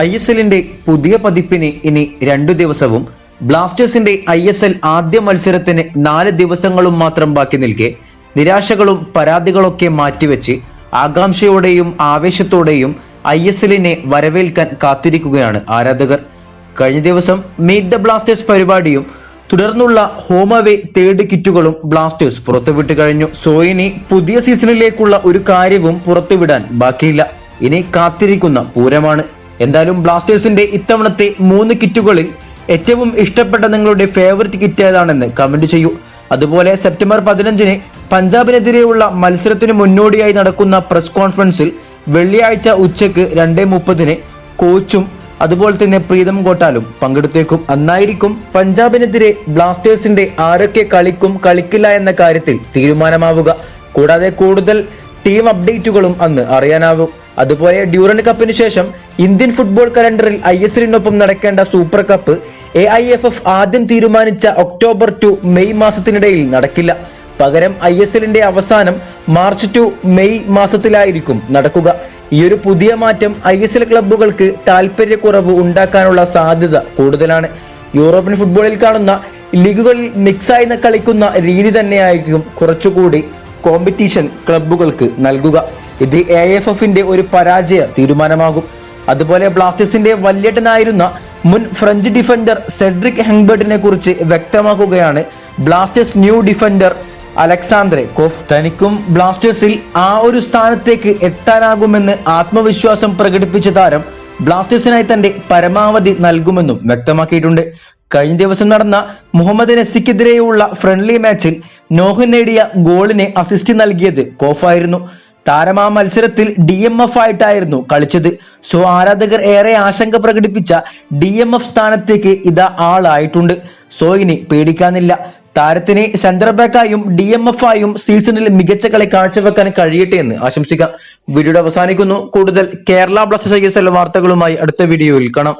I S എല്ലിന്റെ പുതിയ പതിപ്പിന് ഇനി രണ്ടു ദിവസവും. ബ്ലാസ്റ്റേഴ്സിന്റെ ഐ എസ് എൽ ആദ്യ മത്സരത്തിന് നാല് ദിവസങ്ങളും മാത്രം ബാക്കി നിൽക്കെ. നിരാശകളും പരാതികളൊക്കെ മാറ്റിവെച്ച് ആകാംക്ഷയോടെയും ആവേശത്തോടെയും ഐ എസ് എല്ലിനെ വരവേൽക്കാൻ കാത്തിരിക്കുകയാണ് ആരാധകർ. കഴിഞ്ഞ ദിവസം മീറ്റ് ദ ബ്ലാസ്റ്റേഴ്സ് പരിപാടിയും തുടർന്നുള്ള ഹോം അവേ തേർഡ് കിറ്റുകളും ബ്ലാസ്റ്റേഴ്സ് പുറത്തുവിട്ട് കഴിഞ്ഞു. സോ ഇനി പുതിയ സീസണിലേക്കുള്ള ഒരു കാര്യവും പുറത്തുവിടാൻ ബാക്കിയില്ല. ഇനി കാത്തിരിക്കുന്ന പൂരമാണ്. എന്തായാലും ബ്ലാസ്റ്റേഴ്സിന്റെ ഇത്തവണത്തെ മൂന്ന് കിറ്റുകളിൽ ഏറ്റവും ഇഷ്ടപ്പെട്ട നിങ്ങളുടെ ഫേവററ്റ് കിറ്റ് ഏതാണെന്ന് കമന്റ് ചെയ്യൂ. അതുപോലെ സെപ്റ്റംബർ പതിനഞ്ചിന് പഞ്ചാബിനെതിരെയുള്ള മത്സരത്തിന് മുന്നോടിയായി നടക്കുന്ന പ്രസ് കോൺഫറൻസിൽ വെള്ളിയാഴ്ച ഉച്ചയ്ക്ക് രണ്ടേ മുപ്പതിന് കോച്ചും അതുപോലെ തന്നെ പ്രീതം കോട്ടാലും പങ്കെടുത്തേക്കും. അന്നായിരിക്കും പഞ്ചാബിനെതിരെ ബ്ലാസ്റ്റേഴ്സിന്റെ ആരൊക്കെ കളിക്കും കളിക്കില്ല എന്ന കാര്യത്തിൽ തീരുമാനമാവുക. കൂടാതെ കൂടുതൽ ടീം അപ്ഡേറ്റുകളും അന്ന് അറിയാനാവും. അതുപോലെ ഡ്യൂറൻ കപ്പിന് ശേഷം ഇന്ത്യൻ ഫുട്ബോൾ കലണ്ടറിൽ ഐ എസ് എല്ലിനൊപ്പം നടക്കേണ്ട super cup A I F F ആദ്യം തീരുമാനിച്ച ഒക്ടോബർ ടു മെയ് മാസത്തിനിടയിൽ നടക്കില്ല. പകരം ഐ എസ് എല്ലിന്റെ അവസാനം മാർച്ച് ടു മെയ് മാസത്തിലായിരിക്കും നടക്കുക. ഈ ഒരു പുതിയ മാറ്റം ഐ എസ് എൽ ക്ലബ്ബുകൾക്ക് താല്പര്യക്കുറവ് ഉണ്ടാക്കാനുള്ള സാധ്യത കൂടുതലാണ്. യൂറോപ്യൻ ഫുട്ബോളിൽ കാണുന്ന ലീഗുകളിൽ മിക്സായി കളിക്കുന്ന രീതി തന്നെയായിരിക്കും കുറച്ചുകൂടി കോമ്പറ്റീഷൻ ക്ലബ്ബുകൾക്ക് നൽകുക. ഇത് എ എഫ് എഫിന്റെ ഒരു പരാജയ തീരുമാനമാകും. അതുപോലെ ബ്ലാസ്റ്റേഴ്സിന്റെ വല്യേട്ടനായിരുന്ന മുൻ ഫ്രഞ്ച് ഡിഫൻഡർ സെഡ്രിക് ഹെങ്ബർട്ടിനെ കുറിച്ച് വ്യക്തമാക്കുകയാണ് Blasters new defender Alexandre Coeff. തനിക്കും ബ്ലാസ്റ്റേഴ്സിൽ ആ ഒരു സ്ഥാനത്തേക്ക് എത്താനാകുമെന്ന് ആത്മവിശ്വാസം പ്രകടിപ്പിച്ച താരം ബ്ലാസ്റ്റേഴ്സിനായി തന്റെ പരമാവധി നൽകുമെന്നും വ്യക്തമാക്കിയിട്ടുണ്ട്. കഴിഞ്ഞ ദിവസം നടന്ന മുഹമ്മദ് നസിക്കെതിരെയുള്ള ഫ്രണ്ട്ലി മാച്ചിൽ നോഹൻ നേടിയ ഗോളിന് അസിസ്റ്റ് നൽകിയത് കോഫായിരുന്നു താരം ആ മത്സരത്തിൽ ഡി എം എഫ് ആയിട്ടായിരുന്നു കളിച്ചത്. സോ ആരാധകർ ഏറെ ആശങ്ക പ്രകടിപ്പിച്ച ഡി എം എഫ് സ്ഥാനത്തേക്ക് ഇതാ ആളായിട്ടുണ്ട്. സോ ഇനി പേടിക്കാനില്ല. താരത്തിന് സെന്റർ ബാക്കായും ഡി എം എഫ് ആയും സീസണിൽ മികച്ച കളി കാഴ്ചവെക്കാൻ കഴിയട്ടെ എന്ന് ആശംസിക്കാം. വീഡിയോയുടെ അവസാനിക്കുന്നു. കൂടുതൽ Kerala blasters I S L വാർത്തകളുമായി അടുത്ത വീഡിയോയിൽ കാണാം.